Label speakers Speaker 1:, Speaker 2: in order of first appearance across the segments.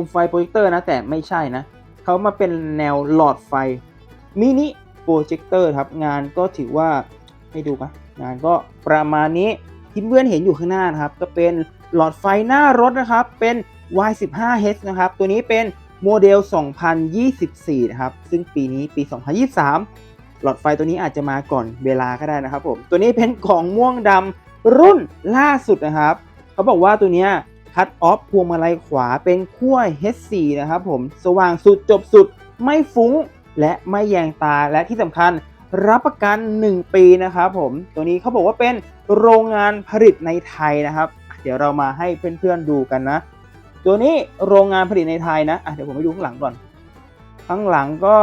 Speaker 1: มไฟโปรเจคเตอร์นะแต่ไม่ใช่นะเขามาเป็นแนวหลอดไฟมินิโปรเจคเตอร์ครับงานก็ถือว่าให้ดูปะงานก็ประมาณนี้ที่เพื่อนเห็นอยู่ข้างหน้านะครับก็เป็นหลอดไฟหน้ารถนะครับเป็น Y15H นะครับตัวนี้เป็นโมเดล 2024 นะครับซึ่งปีนี้ปี 2023 หลอดไฟตัวนี้อาจจะมาก่อนเวลาก็ได้นะครับผมตัวนี้เป็นของม่วงดำรุ่นล่าสุดนะครับ เขาบอกว่าตัวเนี้ย คัตออฟพวงมาลัยขวาเป็นขั้ว H4 นะครับผมสว่างสุดจบสุดไม่ฟุ้งและไม่แยงตาและที่สำคัญรับประกัน 1 ปีนะครับผมตัวนี้เขาบอกว่าเป็นโรงงานผลิตในไทยนะครับ เดี๋ยวเรามาให้เพื่อนๆดูกันนะ ตัวนี้โรงงานผลิตในไทยนะะเดี๋ยวผมไปดูข้างหลังก่อน ข้างหลังก็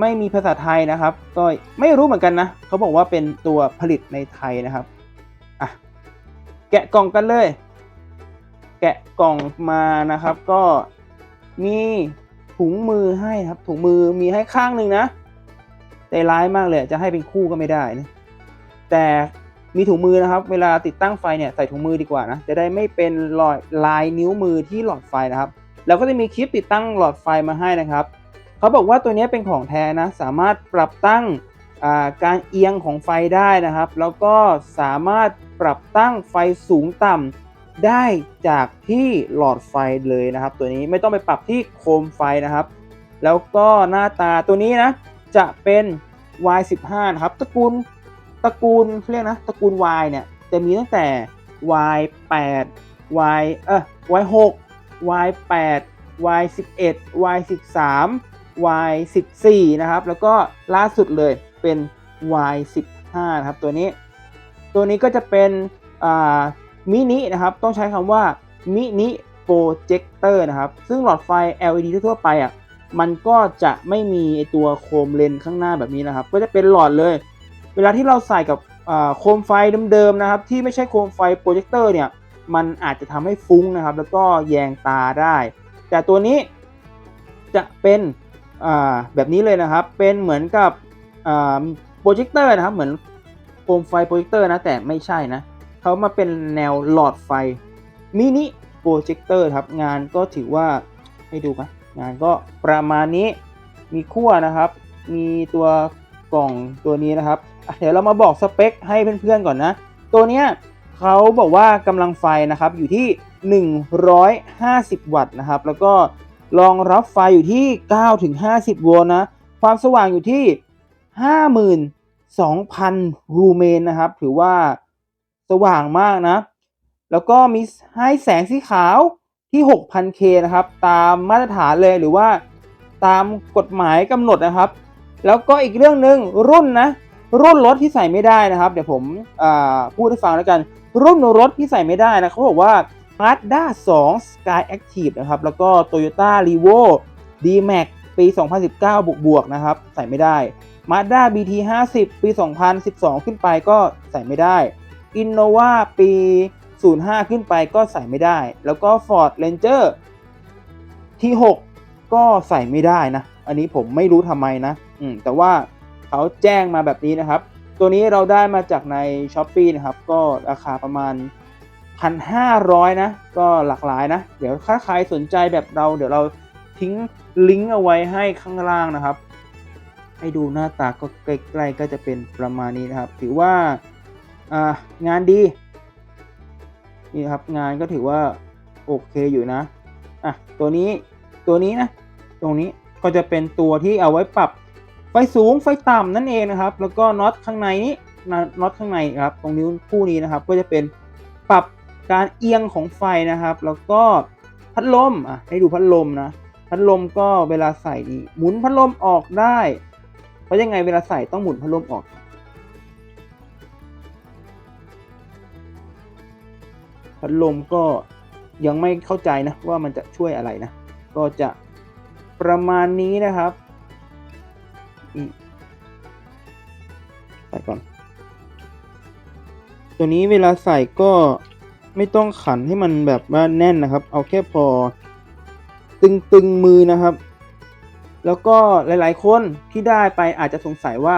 Speaker 1: ไม่มีภาษาไทยนะครับ ก็ไม่รู้เหมือนกันนะเขาบอกว่าเป็นตัวผลิตในไทยนะครับอะแกะกล่องกันเลย กะกล่องมานะครับ ก็มีถุงมือให้ครับ ถุงมือมีให้ข้างหนึ่งนะใจร้ายมากเลยจะให้เป็นคู่ก็ไม่ได้นะแต่มีถุงมือนะครับ เวลาติดตั้งไฟเนี่ยใส่ถุงมือดีกว่านะจะได้ไม่เป็นรอยลายนิ้วมือที่หลอดไฟนะครับ แล้วก็จะมีคลิปติดตั้งหลอดไฟมาให้นะครับเขาบอกว่าตัวนี้เป็นของแท้นะ สามารถปรับตั้งาการเอียงของไฟได้นะครับ แล้วก็สามารถปรับตั้งไฟสูงต่ำ ได้จากที่หลอดไฟเลยนะครับ ตัวนี้ไม่ต้องไปปรับที่โคมไฟนะครับ แล้วก็หน้าตาตัวนี้นะจะเป็น Y15 นะครับตระกูลตระกูลเรียกนะตระกูล Y เนี่ยจะมีตั้งแต่ Y8 Y เออ Y6 Y8 Y11 Y13 Y14 นะครับ แล้วก็ล่าสุดเลยเป็น Y15 นะครับ ตัวนี้ ตัวนี้ก็จะเป็น มินินะครับต้องใช้คำว่ามินิโปรเจคเตอร์นะครับ ซึ่งหลอดไฟ LED ทั่วไปอะมันก็จะไม่มีไอตัวโคมเลนข้างหน้าแบบนี้นะครับ ก็จะเป็นหลอดเลย เวลาที่เราใส่กับโคมไฟเดิมๆนะครับ ที่ไม่ใช่โคมไฟโปรเจคเตอร์เนี่ยมันอาจจะทำให้ฟุ้งนะครับ แล้วก็แยงตาได้ แต่ตัวนี้จะเป็นแบบนี้เลยนะครับ เป็นเหมือนกับโปรเจคเตอร์นะครับ เหมือนโคมไฟโปรเจคเตอร์นะแต่ไม่ใช่นะ เขามาเป็นแนวหลอดไฟมินิโปรเจคเตอร์ครับงานก็ถือว่าให้ดูไหมงานก็ประมาณนี้มีขั้วนะครับ มีตัวกล่องตัวนี้นะครับ เดี๋ยวเรามาบอกสเปคให้เพื่อนๆก่อนนะ ตัวเนี้ยเขาบอกว่ากำลังไฟนะครับอยู่ที่ 150 วัตต์นะครับ แล้วก็รองรับไฟอยู่ที่9ถึง50 โวลต์นะ ความสว่างอยู่ที่ 52,000ลูเมนนะครับ ถือว่า สว่างมากนะ แล้วก็มีให้แสงสีขาวที่ 6,000K นะครับ ตามมาตรฐานเลยหรือว่าตามกฎหมายกำหนดนะครับ แล้วก็อีกเรื่องหนึ่งรุ่นนะรุ่นรถที่ใส่ไม่ได้นะครับ เดี๋ยวผมพูดให้ฟังแล้วกัน รุ่นรถที่ใส่ไม่ได้นะเขาบอกว่า Mazda 2 Sky Active นะครับ แล้วก็ Toyota Revo D-Max ปี 2019 บวกบวกๆนะครับ ใส่ไม่ได้ Mazda BT 50 ปี 2012 ขึ้นไปก็ใส่ไม่ได้ Innova ปี 05 ขึ้นไปก็ใส่ไม่ได้ แล้วก็ Ford Ranger ที่ 6 ก็ใส่ไม่ได้นะ อันนี้ผมไม่รู้ทำไมนะอืมแต่ว่าเขาแจ้งมาแบบนี้นะครับ ตัวนี้เราได้มาจากใน s h อ p e e นะครับ ก็ราคาประมาณ 1,500 นะ ก็หลากหลายนะ เดี๋ยวถ้าใครสนใจแบบเรา เดี๋ยวเราทิ้งลิงก์เอาไว้ให้ข้างล่างนะครับ ให้ดูหน้าตาก็ใกล้ๆก็จะเป็นประมาณนี้นะครับ ถือว่าอ่า งานดีนี่ครับงานก็ถือว่าโอเคอยู่นะอะตัวนี้ตัวนี้นะตรงนี้ก็จะเป็นตัวที่เอาไว้ปรับไฟสูงไฟต่ำนั่นเองนะครับ แล้วก็น็อตข้างในนี้น็อตข้างในครับ ตรงนิ้วคู่นี้นะครับ ก็จะเป็นปรับการเอียงของไฟนะครับ แล้วก็พัดลมอะให้ดูพัดลมนะพัดลมก็เวลาใส่นี่หมุนพัดลมออกได้ เพราะยังไงเวลาใส่ต้องหมุนพัดลมออก พัดลมก็ยังไม่เข้าใจนะว่ามันจะช่วยอะไรนะ ก็จะประมาณนี้นะครับใส่ก่อน ตัวนี้เวลาใส่ก็ไม่ต้องขันให้มันแบบว่าแน่นนะครับ เอาแค่พอตึงตึงๆมือนะครับ แล้วก็หลาย ๆ คนที่ได้ไปอาจจะสงสัยว่า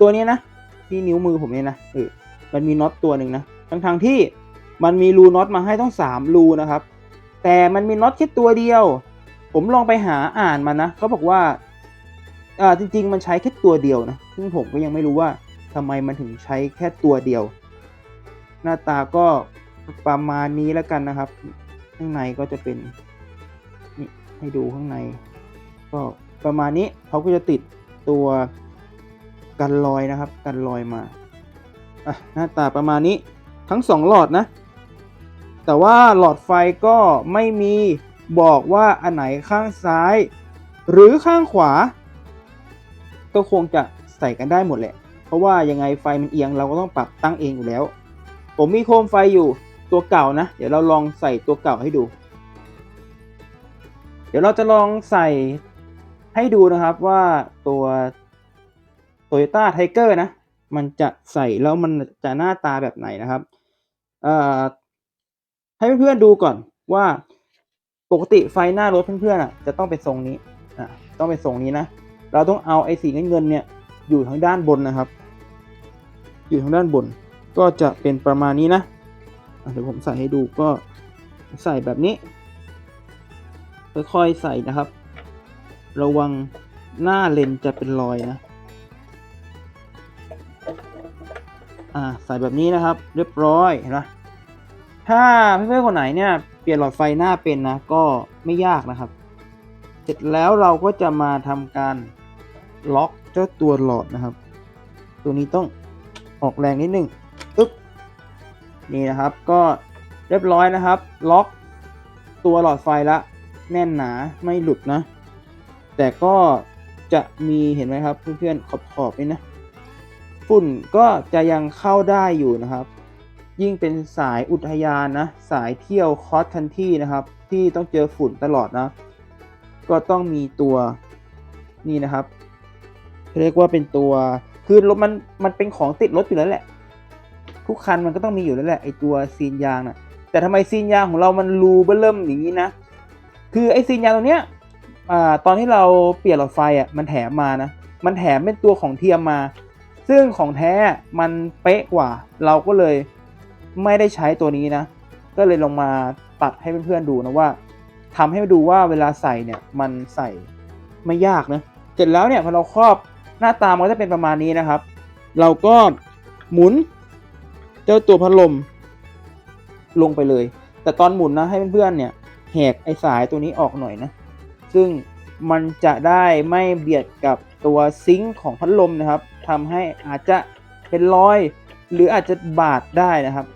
Speaker 1: ตัวนี้นะ ที่นิ้วมือผมเนี่ยนะเออมันมีน็อตตัวหนึ่งนะทั้งๆที่ มันมีรูน็อตมาให้ต้องสามรูนะครับ แต่มันมีน็อตแค่ตัวเดียว ผมลองไปหาอ่านมานะเขาบอกว่าอ่าจริง ๆ มันใช้แค่ตัวเดียวนะซึ่งผมก็ยังไม่รู้ว่าทำไมมันถึงใช้แค่ตัวเดียว หน้าตาก็ประมาณนี้แล้วกันนะครับ ข้างในก็จะเป็นนี่ให้ดูข้างใน ก็ประมาณนี้เขาก็จะติดตัวกันรอยนะครับ กันรอยมาอะหน้าตาประมาณนี้ทั้งสองหลอดนะ แต่ว่าหลอดไฟก็ไม่มีบอกว่าอันไหนข้างซ้าย หรือข้างขวา ก็คงจะใส่กันได้หมดแหละ เพราะว่ายังไงไฟมันเอียงเราก็ต้องปรับตั้งเองอยู่แล้ว ผมมีโคมไฟอยู่ตัวเก่านะ เดี๋ยวเราลองใส่ตัวเก่าให้ดู เดี๋ยวเราจะลองใส่ให้ดูนะครับว่าตัว Toyota Tiger นะ มันจะใส่แล้วมันจะหน้าตาแบบไหนนะครับ เอ่อ ให้เพื่อนๆดูก่อนว่าปกติไฟหน้ารถเพื่อนๆอะจะต้องเป็นทรงนี้อะต้องเป็นทรงนี้นะ เราต้องเอาไอ้สีเงินเนี่ยอยู่ทางด้านบนนะครับ อยู่ทางด้านบนก็จะเป็นประมาณนี้นะอะเดี๋ยวผมใส่ให้ดูก็ใส่แบบนี้ค่อยๆใส่นะครับ ระวังหน้าเลนจะเป็นรอยนะอ่าใส่แบบนี้นะครับ เรียบร้อยเห็นไหม ถ้าเพื่อนๆคนไหนเนี่ยเปลี่ยนหลอดไฟหน้าเป็นนะก็ไม่ยากนะครับ เสร็จแล้วเราก็จะมาทำการล็อกเจ้าตัวหลอดนะครับ ตัวนี้ต้องออกแรงนิดนึงอึ๊บนี่นะครับก็เรียบร้อยนะครับ ล็อกตัวหลอดไฟละแน่นหนาไม่หลุดนะ แต่ก็จะมีเห็นไหมครับเพื่อนๆขอบๆนี่นะฝุ่นก็จะยังเข้าได้อยู่นะครับ ยิ่งเป็นสายอุทยานนะ สายเที่ยวคอสคันที่นะครับ ที่ต้องเจอฝุ่นตลอดนะ ก็ต้องมีตัวนี่นะครับ เรียกว่าเป็นตัวคือรถมันมันเป็นของติดรถอยู่แล้วแหละ ทุกคันมันก็ต้องมีอยู่แล้วแหละไอตัวซีนยางนะ่ะแต่ทำไมซีนยางของเรามันรูเบิ่มอย่างนี้นะ คือไอซีนยางตัวเนี้ยตอนที่เราเปลี่ยนหลอดไฟอะมันแถมมานะ มันแถมเป็นตัวของเทียมมา ซึ่งของแท้มันเป๊ะกว่า เราก็เลย ไม่ได้ใช้ตัวนี้นะ ก็เลยลงมาตัดให้เพื่อนๆดูนะว่าทำให้ดูว่าเวลาใส่เนี่ยมันใส่ไม่ยากนะเสร็จแล้วเนี่ยพอเราครอบหน้าตามันก็จะเป็นประมาณนี้นะครับ เราก็หมุนเจ้าตัวพัดลมลงไปเลย แต่ตอนหมุนนะให้เพื่อนๆเนี่ยแหกไอสายตัวนี้ออกหน่อยนะ ซึ่งมันจะได้ไม่เบียดกับตัวซิงค์ของพัดลมนะครับทำให้อาจจะเป็นรอย หรืออาจจะบาดได้นะครับ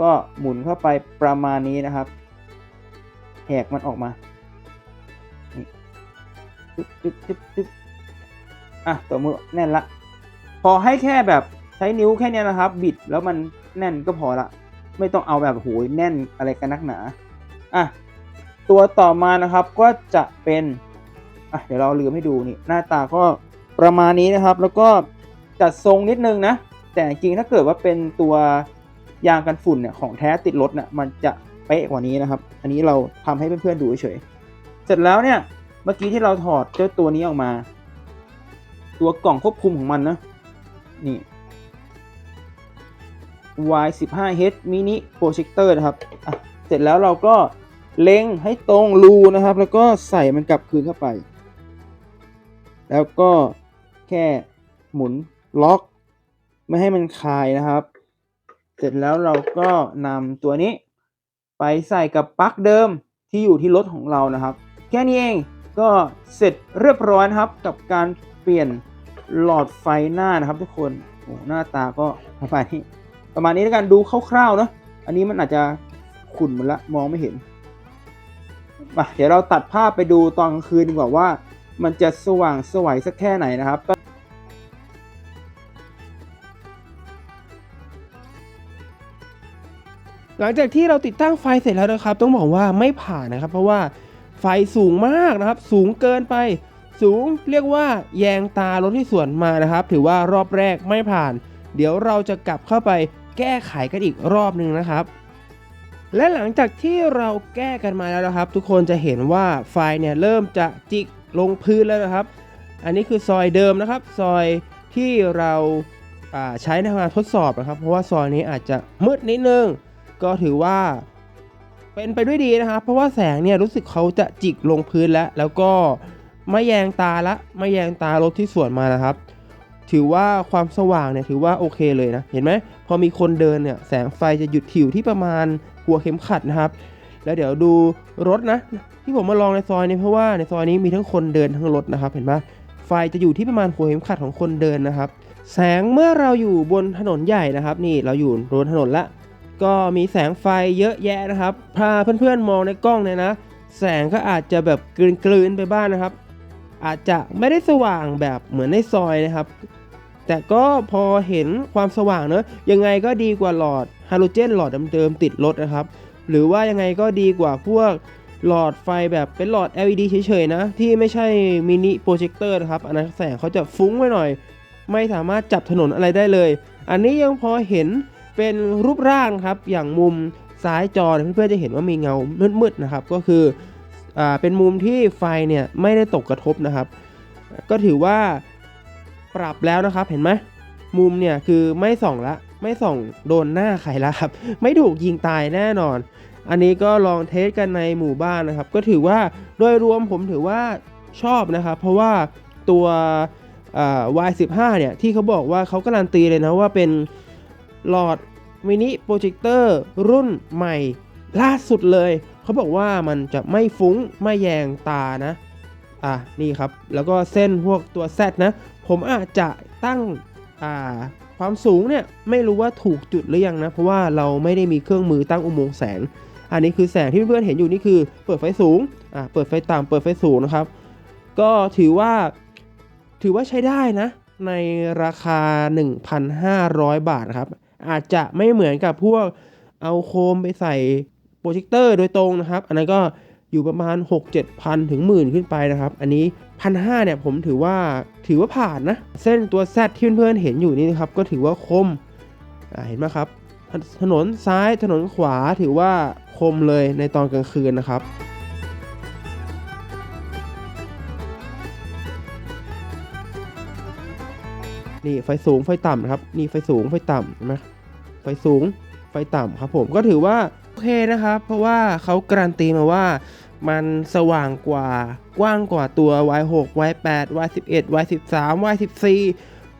Speaker 1: ก็หมุนเข้าไปประมาณนี้นะครับ แหกมันออกมาจึ๊บจึ๊บจึ๊บจึ๊บอะตัวมือแน่นละ พอให้แค่แบบใช้นิ้วแค่นี้นะครับ บิดแล้วมันแน่นก็พอละ ไม่ต้องเอาแบบโหยแน่นอะไรกันนักหนาอะตัวต่อมานะครับก็จะเป็นอะเดี๋ยวเราลืมให้ดูนี่หน้าตาก็ประมาณนี้นะครับ แล้วก็จัดทรงนิดนึงนะ แต่จริงถ้าเกิดว่าเป็นตัว ยางกันฝุ่นเนี่ยของแท้ติดรถเนี่ยมันจะเป๊ะกว่านี้นะครับ อันนี้เราทำให้เพื่อนๆดูเฉยๆเสร็จแล้วเนี่ยเมื่อกี้ที่เราถอดเจ้าตัวนี้ออกมา ตัวกล่องควบคุมของมันนะนี่ Y15H mini projector นะครับอะเสร็จแล้วเราก็เล็งให้ตรงรูนะครับ แล้วก็ใส่มันกลับคืนเข้าไป แล้วก็แค่หมุนล็อก ไม่ให้มันคลายนะครับ เสร็จแล้วเราก็นำตัวนี้ ไปใส่กับปลั๊กเดิมที่อยู่ที่รถของเรานะครับ แค่นี้เองก็เสร็จเรียบร้อยครับกับการเปลี่ยนหลอดไฟหน้านะครับ ทุกคนโอ้หน้าตาก็ประมาณนี้ประมาณนี้แล้วกันดูคร่าวๆเนาะอันนี้มันอาจจะขุ่นหมดละมองไม่เห็นมาเดี๋ยวเราตัดภาพไปดูตอนกลางคืนดีกว่าว่า มันจะสว่างสวยสักแค่ไหนนะครับ
Speaker 2: หลังจากที่เราติดตั้งไฟเสร็จแล้วนะครับ ต้องบอกว่าไม่ผ่านนะครับ เพราะว่าไฟสูงมากนะครับ สูงเกินไป สูงเรียกว่า แยงตารถที่สวนมานะครับ ถือว่ารอบแรกไม่ผ่าน เดี๋ยวเราจะกลับเข้าไปแก้ไขกันอีกรอบหนึ่งนะครับ และหลังจากที่เราแก้กันมาแล้วนะครับ ทุกคนจะเห็นว่าไฟเนี่ยเริ่มจะจิกลงพื้นแล้วนะครับ อันนี้คือซอยเดิมนะครับ ซอยที่เราอ่าใช้ในการทดสอบนะครับ เพราะว่าซอยนี้อาจจะมืดนิดนึง ก็ถือว่าเป็นไปด้วยดีนะครับ เพราะว่าแสงเนี่ยรู้สึกเขาจะจิกลงพื้นแล้ว แล้วก็ไม่แยงตาละไม่แยงตารถที่สวนมานะครับ ถือว่าความสว่างเนี่ยถือว่าโอเคเลยนะ เห็นไหมพอมีคนเดินเนี่ยแสงไฟจะหยุดถิวที่ประมาณหัวเข็มขัดนะครับ แล้วเดี๋ยวดูรถนะ ที่ผมมาลองในซอยนี้เพราะว่าในซอยนี้มีทั้งคนเดินทั้งรถนะครับ เห็นไหมไฟจะอยู่ที่ประมาณหัวเข็มขัดของคนเดินนะครับ แสงเมื่อเราอยู่บนถนนใหญ่นะครับ นี่เราอยู่บนถนนละ ก็มีแสงไฟเยอะแยะนะครับ พาเพื่อนๆมองในกล้องเนี่ยนะ แสงก็อาจจะแบบกลืนๆไปบ้างนะครับ อาจจะไม่ได้สว่างแบบเหมือนในซอยนะครับ แต่ก็พอเห็นความสว่างเนอะยังไงก็ดีกว่าหลอดฮาโลเจนหลอดเดิมๆติดรถนะครับ หรือว่ายังไงก็ดีกว่าพวกหลอดไฟแบบเป็นหลอด LED เฉยๆนะ ที่ไม่ใช่มินิโปรเจคเตอร์นะครับ อันนั้นแสงเขาจะฟุ้งไว้หน่อย ไม่สามารถจับถนนอะไรได้เลย อันนี้ยังพอเห็น เป็นรูปร่างครับอย่างมุมซ้ายจอเพื่อนๆจะเห็นว่ามีเงามืดๆนะครับ ก็คืออเป็นมุมที่ไฟเนี่ยไม่ได้ตกกระทบนะครับ ก็ถือว่าปรับแล้วนะครับเห็นไหมมุมเนี่ยคือไม่ส่องละไม่ส่องโดนหน้าใครละครับ ไม่ถูกยิงตายแน่นอน อันนี้ก็ลองเทสกันในหมู่บ้านนะครับ ก็ถือว่าโดยรวมผมถือว่าชอบนะครับ เพราะว่าตัว Y15 เนี่ยที่เขาบอกว่าเขาการันตีเลยนะว่าเป็น หลอดมินิโปรเจคเตอร์รุ่นใหม่ ล่าสุดเลย เขาบอกว่ามันจะไม่ฟุ้ง ไม่แยงตานะ อะ นี่ครับ แล้วก็เส้นพวกตัว Z นะ ผมอาจจะตั้งอ่าความสูงเนี่ย ไม่รู้ว่าถูกจุดหรือยังนะ เพราะว่าเราไม่ได้มีเครื่องมือตั้งอุโมงค์แสง อันนี้คือแสงที่เพื่อนๆเห็นอยู่นี่คือ เปิดไฟสูงอ่าเปิดไฟต่ำเปิดไฟสูงนะครับ ก็ถือว่าถือว่าใช้ได้นะ ในราคา 1,500 บาทนะครับ อาจจะไม่เหมือนกับพวกเอาโคมไปใส่โปรเจคเตอร์โดยตรงนะครับ อันนั้นก็อยู่ประมาณ 6 7พันถึงหมื่นขึ้นไปนะครับ อันนี้พันห้าเนี่ยผมถือว่าถือว่าผ่านนะ เส้นตัว Z ที่เพื่อนๆเห็นอยู่นี่นะครับ ก็ถือว่าคมเห็นไหมครับ ถนนซ้ายถนนขวาถือว่าคมเลยในตอนกลางคืนนะครับ นี่ไฟสูงไฟต่ำนะครับนี่ไฟสูงไฟต่ำเห็นไหมไฟสูงไฟต่ำครับผมก็ถือว่าโอเคนะครับ เพราะว่าเขาการันตีมาว่ามันสว่างกว่ากว้างกว่าตัว Y6 Y8 Y11 Y13 Y14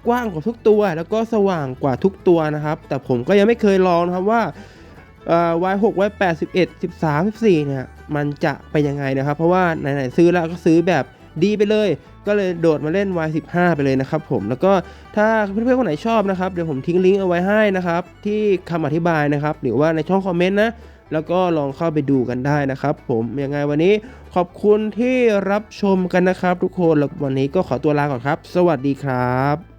Speaker 2: กว้างกว่าทุกตัว แล้วก็สว่างกว่าทุกตัวนะครับ แต่ผมก็ยังไม่เคยลองนะครับว่า Y6 Y8 11 13 14เนี่ยมันจะเป็นยังไงนะครับ เพราะว่าไหนๆซื้อแล้วก็ซื้อแบบดีไปเลย ก็เลยโดดมาเล่น Y15 ไปเลยนะครับผมแล้วก็ถ้าเพื่อนๆคนไหนชอบนะครับเดี๋ยวผมทิ้งลิงก์เอาไว้ให้นะครับที่คำอธิบายนะครับหรือว่าในช่องคอมเมนต์นะแล้วก็ลองเข้าไปดูกันได้นะครับ ผมยังไงวันนี้ขอบคุณที่รับชมกันนะครับ ทุกคนแล้ววันนี้ก็ขอตัวลาก่อนครับ สวัสดีครับ